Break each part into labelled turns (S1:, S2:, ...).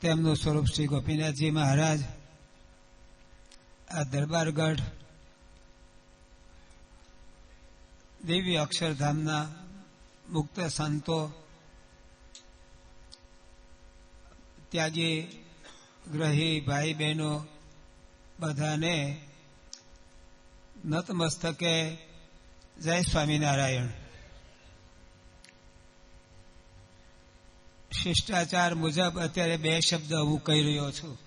S1: તેમનું સ્વરૂપ શ્રી ગોપીનાથજી મહારાજ, આ દરબારગઢ દેવી અક્ષરધામના મુક્ત સંતો, ત્યાગી ગ્રહી ભાઈ બહેનો બધાને નતમસ્તકે જય સ્વામિનારાયણ. શિષ્ટાચાર મુજબ અત્યારે બે શબ્દ હું કહી રહ્યો છું.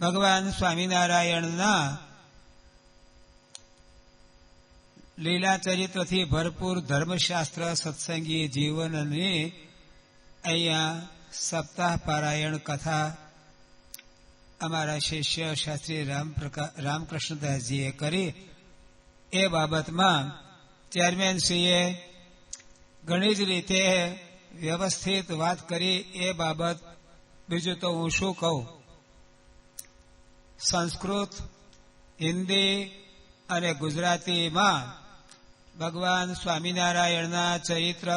S1: ભગવાન સ્વામિનારાયણના લીલા ચરિત્રથી ભરપૂર ધર્મશાસ્ત્ર, સત્સંગી જીવનની અહીંયા સપ્તાહ પારાયણ કથા અમારા શિષ્ય શાસ્ત્રી રામકૃષ્ણદાસજીએ કરી. એ બાબતમાં ચેરમેનશ્રીએ ઘણી જ રીતે વ્યવસ્થિત વાત કરી એ બાબત. બીજું તો હું શું કહું? સંસ્કૃત, હિન્દી અને ગુજરાતીમાં ભગવાન સ્વામિનારાયણના ચરિત્ર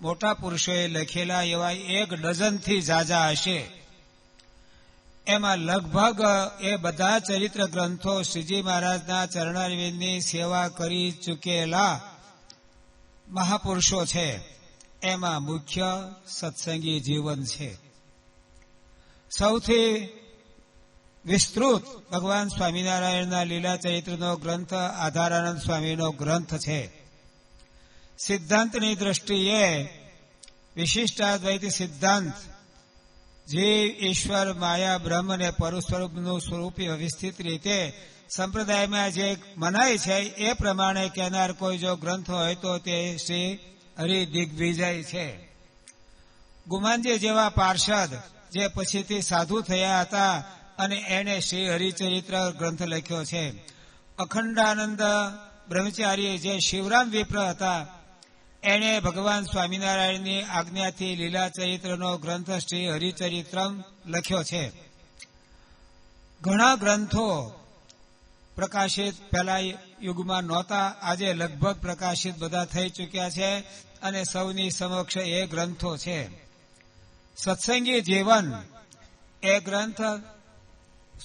S1: મોટા પુરુષોએ લખેલા એવા એક ડઝનથી ઝાઝા હશે. એમાં લગભગ એ બધા ચરિત્ર ગ્રંથો શ્રીજી મહારાજના ચરણારવિંદની સેવા કરી ચૂકેલા મહાપુરુષો છે. એમાં મુખ્ય સત્સંગી જીવન છે. સૌથી વિસ્તૃત ભગવાન સ્વામિનારાયણના લીલા ચરિત્રનો ગ્રંથ આધારાનંદ સ્વામીનો ગ્રંથ છે. સિદ્ધાંતની દ્રષ્ટિએ વિશિષ્ટાદ્વૈત સિદ્ધાંત જે ઈશ્વર, માયા, બ્રહ્મ અને પરુ સ્વરૂપનું સ્વરૂપ વિસ્તૃત રીતે સંપ્રદાયમાં જે મનાય છે, એ પ્રમાણે કહેનાર કોઈ જો ગ્રંથ હોય તો તે શ્રી હરિ દિગ્વિજય છે. ગુમાનજી જેવા પાર્ષદ જે પછીથી સાધુ થયા હતા અને એણે શ્રી હરિચરિત્ર ગ્રંથ લખ્યો છે. અખંડાનંદ બ્રહ્મચારી જે શિવરામ વિપ્ર હતા એણે ભગવાન સ્વામિનારાયણની આજ્ઞાથી લીલા ચરિત્રનો ગ્રંથ શ્રી હરિચરિત્રમ લખ્યો છે. ઘણા ગ્રંથો પ્રકાશિત પહેલા યુગમાં નહોતા, આજે લગભગ પ્રકાશિત બધા થઈ ચૂક્યા છે અને સૌની સમક્ષ એ ગ્રંથો છે. સત્સંગી જીવન એ ગ્રંથ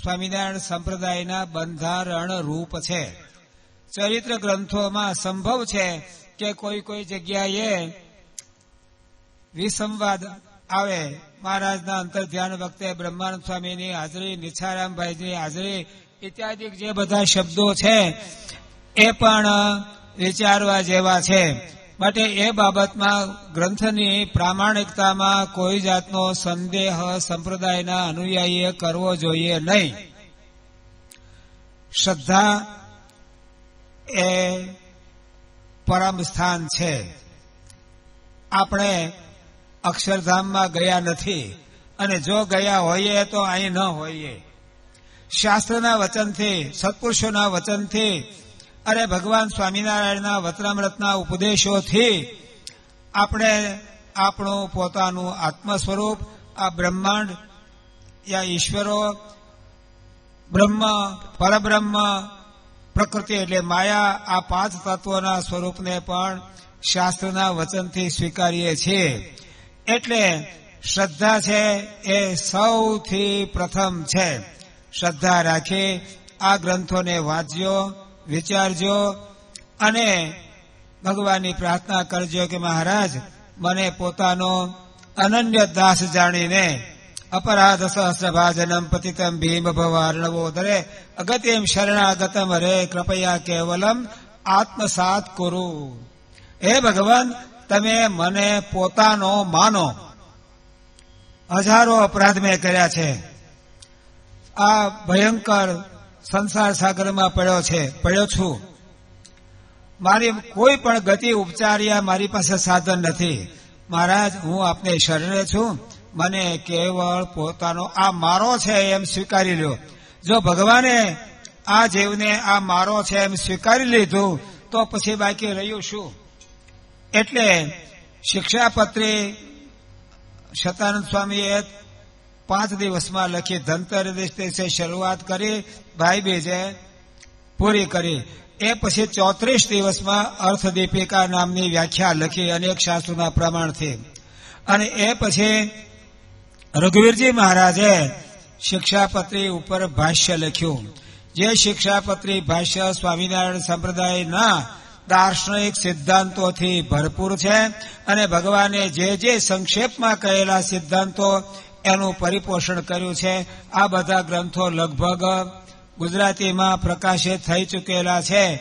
S1: સ્વામિનારાયણ સંપ્રદાયના બંધારણ રૂપ છે. ચરિત્ર ગ્રંથોમાં સંભવ છે કે કોઈ કોઈ જગ્યાએ વિસંવાદ આવે. મહારાજના અંતર ધ્યાન વખતે બ્રહ્માનંદ સ્વામીની હાજરી, નિછારામભાઈની હાજરી ઇત્યાદિ જે બધા શબ્દો છે એ પણ વિચારવા જેવા છે. માટે એ બાબતમાં ગ્રંથની પ્રામાણિકતામાં કોઈ જાતનો સંદેહ સંપ્રદાયના અનુયાયીએ કરવો જોઈએ નહીં. શ્રદ્ધા એ પરમ સ્થાન છે. આપણે અક્ષરધામમાં ગયા નથી અને જો ગયા હોઈએ તો અહીં ન હોઈએ. શાસ્ત્રના વચનથી, સત્પુરુષોના વચનથી, અરે ભગવાન સ્વામિનારાયણના વતરામૃતના ઉપદેશોથી આપણે આપણું પોતાનું આત્મ સ્વરૂપ આ બ્રહ્માંડ, યા ઈશ્વરો, બ્રહ્મ, પરબ્રહ્મ પ્રકૃતિ એટલે માયા આ પાંચ તત્વોના સ્વરૂપને પણ શાસ્ત્રના વચનથી સ્વીકારીએ છીએ. એટલે શ્રદ્ધા છે એ સૌથી પ્રથમ છે. શ્રદ્ધા રાખી, આ ગ્રંથોને વાંચજો, વિચારજો અને ભગવાનની પ્રાર્થના કરજો કે મહારાજ, મને પોતાનો અનન્ય દાસ જાણીને અપરાધ સહસ્રભાજનમ પતિતમ ભીમ ભવાર્ણવોદરે અગત્યમ શરણાગતમ હરે કૃપયા કેવલમ આત્મસાત કુરુ હે ભગવાન તમે મને પોતાનો માનો હજારો અપરાધ મેં કર્યા છે। આ ભયંકર સંસાર સાગરમાં પડ્યો છે, પડ્યો છું। મારી કોઈ પણ ગતિ ઉપચાર્યા મારી પાસે સાધન નથી। મહારાજ, હું આપને શરણે છું। મને કેવળ પોતાનો આ મારો છે એમ સ્વીકારી લ્યો. જો ભગવાને આ જીવને આ મારો છે એમ સ્વીકારી લીધું, તો પછી બાકી રહ્યું શું? એટલે શિક્ષાપત્રી શતાનંદ સ્વામીએ પાંચ દિવસમાં લખી ધનતેરસ શરૂઆત કરી, ભાઈ બીજે પૂરી કરી. એ પછી ચોત્રીસ દિવસમાં અર્થદીપિકા નામની વ્યાખ્યા લખી અનેક શાસ્ત્રોના પ્રમાણથી અને એ પછી રઘુવીરજી મહારાજે શિક્ષાપત્રી ઉપર ભાષ્ય લખ્યું. જે શિક્ષાપત્રી ભાષ્ય સ્વામિનારાયણ સંપ્રદાયના દાર્શનિક સિદ્ધાંતોથી ભરપૂર છે અને ભગવાને જે જે સંક્ષેપમાં કહેલા સિદ્ધાંતો એનું પરિપોષણ કર્યું છે, આ બધા ગ્રંથો લગભગ ગુજરાતીમાં પ્રકાશિત થઈ ચૂકેલા છે.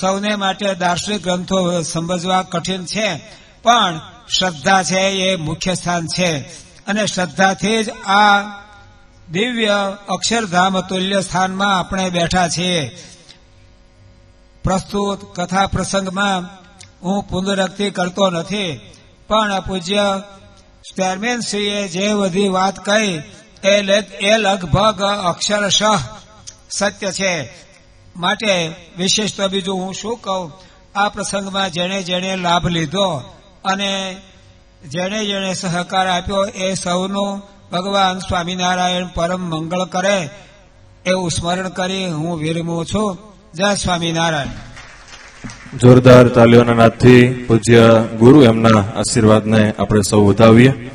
S1: સૌને માટે દાર્શનિક ગ્રંથો સમજવા કઠિન છે, પણ શ્રદ્ધા છે એ મુખ્ય સ્થાન છે. અને શ્રદ્ધાથી જ આ દિવ્ય અક્ષરધામ તુલ્ય સ્થાનમાં આપણે બેઠા છીએ. પ્રસ્તુત કથા પ્રસંગમાં હું પુનરક્તિ કરતો નથી, પણ પૂજ્ય સ્ટેરમેનશ્રીએ જે બધી વાત કહી, એ લગભગ અક્ષરશઃ સત્ય છે. માટે વિશેષ તો બીજું હું શું કહું? આ પ્રસંગમાં જેણે જેણે લાભ લીધો અને જેણે જેણે સહકાર આપ્યો એ સૌનું ભગવાન સ્વામિનારાયણ પરમ મંગળ કરે એવું સ્મરણ કરી હું વિરમું છું. જય સ્વામિનારાયણ.
S2: જોરદાર તાલીઓના નાદથી પૂજ્ય ગુરુ એમના આશીર્વાદને આપણે સૌ વધાવીએ.